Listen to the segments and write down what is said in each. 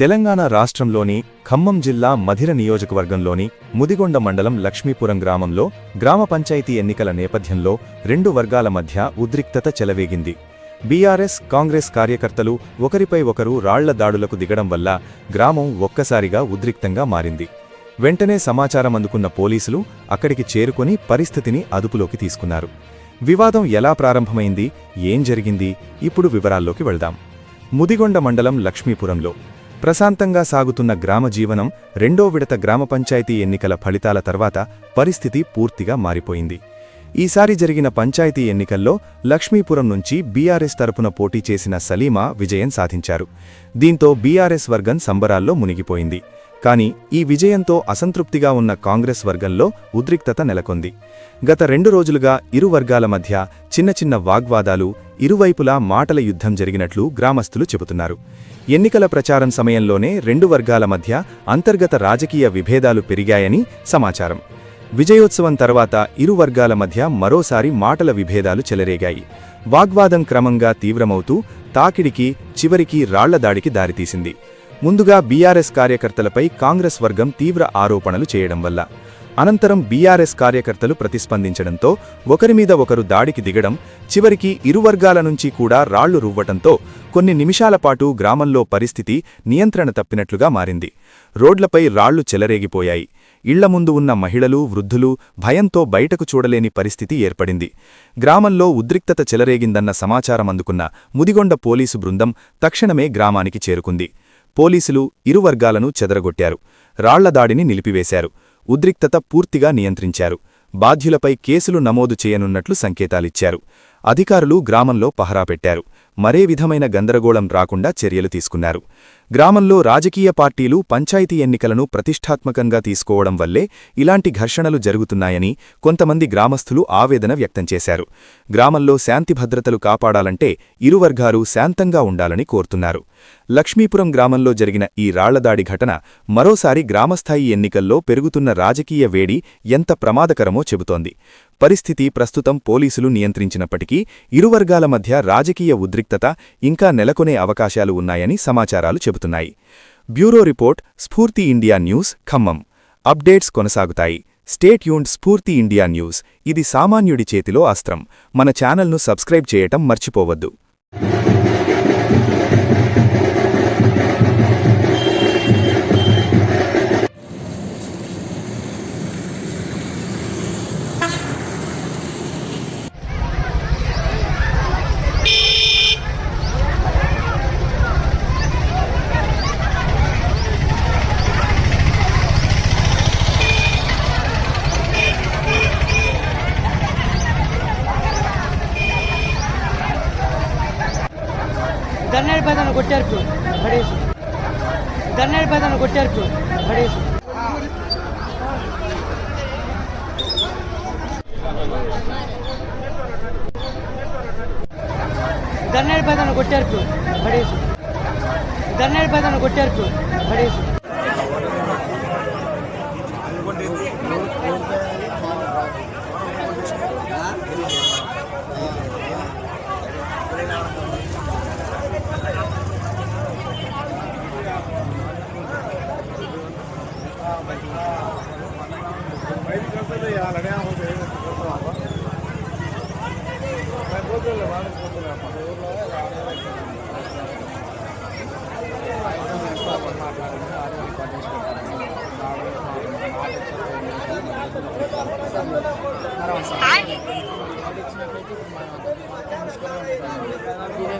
తెలంగాణ రాష్ట్రంలోని ఖమ్మం జిల్లా మధిర నియోజకవర్గంలోని ముదిగొండ మండలం లక్ష్మీపురం గ్రామంలో గ్రామ పంచాయతీ ఎన్నికల నేపథ్యంలో రెండు వర్గాల మధ్య ఉద్రిక్తత చెలవేగింది. బీఆర్ఎస్ కాంగ్రెస్ కార్యకర్తలు ఒకరిపై ఒకరు రాళ్ళ దాడులకు దిగడం వల్ల గ్రామం ఒక్కసారిగా ఉద్రిక్తంగా మారింది. వెంటనే సమాచారం అందుకున్న పోలీసులు అక్కడికి చేరుకొని పరిస్థితిని అదుపులోకి తీసుకున్నారు. వివాదం ఎలా ప్రారంభమైంది? ఏం జరిగింది? ఇప్పుడు వివరాల్లోకి వెళ్దాం. ముదిగొండ మండలం లక్ష్మీపురంలో ప్రశాంతంగా సాగుతున్న గ్రామ జీవనం రెండో విడత గ్రామ పంచాయతీ ఎన్నికల ఫలితాల తర్వాత పరిస్థితి పూర్తిగా మారిపోయింది. ఈసారి జరిగిన పంచాయతీ ఎన్నికల్లో లక్ష్మీపురం నుంచి బీఆర్ఎస్ తరపున పోటీ చేసిన సలీమా విజయం సాధించారు. దీంతో బీఆర్ఎస్ వర్గం సంబరాల్లో మునిగిపోయింది. కాని ఈ విజయంతో అసంతృప్తిగా ఉన్న కాంగ్రెస్ వర్గంలో ఉద్రిక్తత నెలకొంది. గత రెండు రోజులుగా ఇరు వర్గాల మధ్య చిన్న చిన్న వాగ్వాదాలు ఇరువైపులా మాటల యుద్ధం జరిగినట్లు గ్రామస్తులు చెబుతున్నారు. ఎన్నికల ప్రచారం సమయంలోనే రెండు వర్గాల మధ్య అంతర్గత రాజకీయ విభేదాలు పెరిగాయని సమాచారం. విజయోత్సవం తర్వాత ఇరు వర్గాల మధ్య మరోసారి మాటల విభేదాలు చెలరేగాయి. వాగ్వాదం క్రమంగా తీవ్రమవుతూ తాకిడికి చివరికి రాళ్ళదాడికి దారితీసింది. ముందుగా బీఆర్ఎస్ కార్యకర్తలపై కాంగ్రెస్ వర్గం తీవ్ర ఆరోపణలు చేయడం వల్ల అనంతరం బీఆర్ఎస్ కార్యకర్తలు ప్రతిస్పందించడంతో ఒకరిమీద ఒకరు దాడికి దిగడం చివరికి ఇరు వర్గాల నుంచి కూడా రాళ్ళు రువ్వటంతో కొన్ని నిమిషాల పాటు గ్రామంలో పరిస్థితి నియంత్రణ తప్పినట్లుగా మారింది. రోడ్లపై రాళ్ళు చెలరేగిపోయాయి. ఇళ్ళ ముందు ఉన్న మహిళలు వృద్ధులు భయంతో బయటకు చూడలేని పరిస్థితి ఏర్పడింది. గ్రామంలో ఉద్రిక్తత చెలరేగిందన్న సమాచారం అందుకున్న ముదిగొండ పోలీసు బృందం తక్షణమే గ్రామానికి చేరుకుంది. పోలీసులు ఇరు వర్గాలను చెదరగొట్టారు. రాళ్ళ దాడిని నిలిపివేశారు. ఉద్రిక్తత పూర్తిగా నియంత్రించారు. బాధ్యులపై కేసులు నమోదు చేయనున్నట్లు సంకేతాలిచ్చారు. అధికారులు గ్రామంలో పహరా పెట్టారు. మరే విధమైన గందరగోళం రాకుండా చర్యలు తీసుకున్నారు. గ్రామంలో రాజకీయ పార్టీలు పంచాయతీ ఎన్నికలను ప్రతిష్టాత్మకంగా తీసుకోవడం వల్లే ఇలాంటి ఘర్షణలు జరుగుతున్నాయని కొంతమంది గ్రామస్థులు ఆవేదన వ్యక్తం చేశారు. గ్రామంలో శాంతి భద్రతలు కాపాడాలంటే ఇరు వర్గాలు శాంతంగా ఉండాలని కోరుతున్నారు. లక్ష్మీపురం గ్రామంలో జరిగిన ఈ రాళ్ళదాడి ఘటన మరోసారి గ్రామస్థాయి ఎన్నికల్లో పెరుగుతున్న రాజకీయ వేడి ఎంత ప్రమాదకరమో చెబుతోంది. పరిస్థితి ప్రస్తుతం పోలీసులు నియంత్రించినప్పటికీ ఇరు వర్గాల మధ్య రాజకీయ ఉద్రిక్తత ఇంకా నెలకొనే అవకాశాలు ఉన్నాయని సమాచారాలు చెబుతున్నాయి bureau report Spoorthi India news Khammam. Updates కొనసాగుతాయి. State and Spoorthi India news. ఇది సామాన్యుడి చేతిలో అస్త్రం. మన ఛానల్ను సబ్స్క్రైబ్ చేయటం మర్చిపోవద్దు. గన్నేడు పైదను కొట్టారు ఇప్పుడు. పడేసి గన్నేడు పైదను కొట్టారు ఇప్పుడు. పడేసి గన్నేడు పైదను కొట్టారు ఇప్పుడు. పడేసి గన్నేడు పైదను కొట్టారు ఇప్పుడు. పడేసి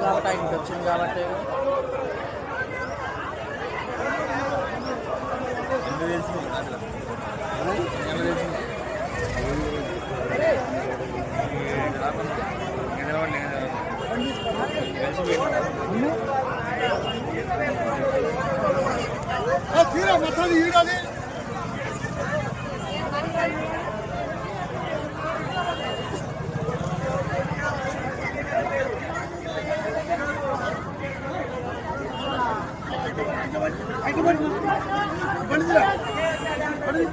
కాబట్టి ఆయనకి వచ్చింది కాబట్టి తీరా మొత్తం ఈడాలి படுதுல படுது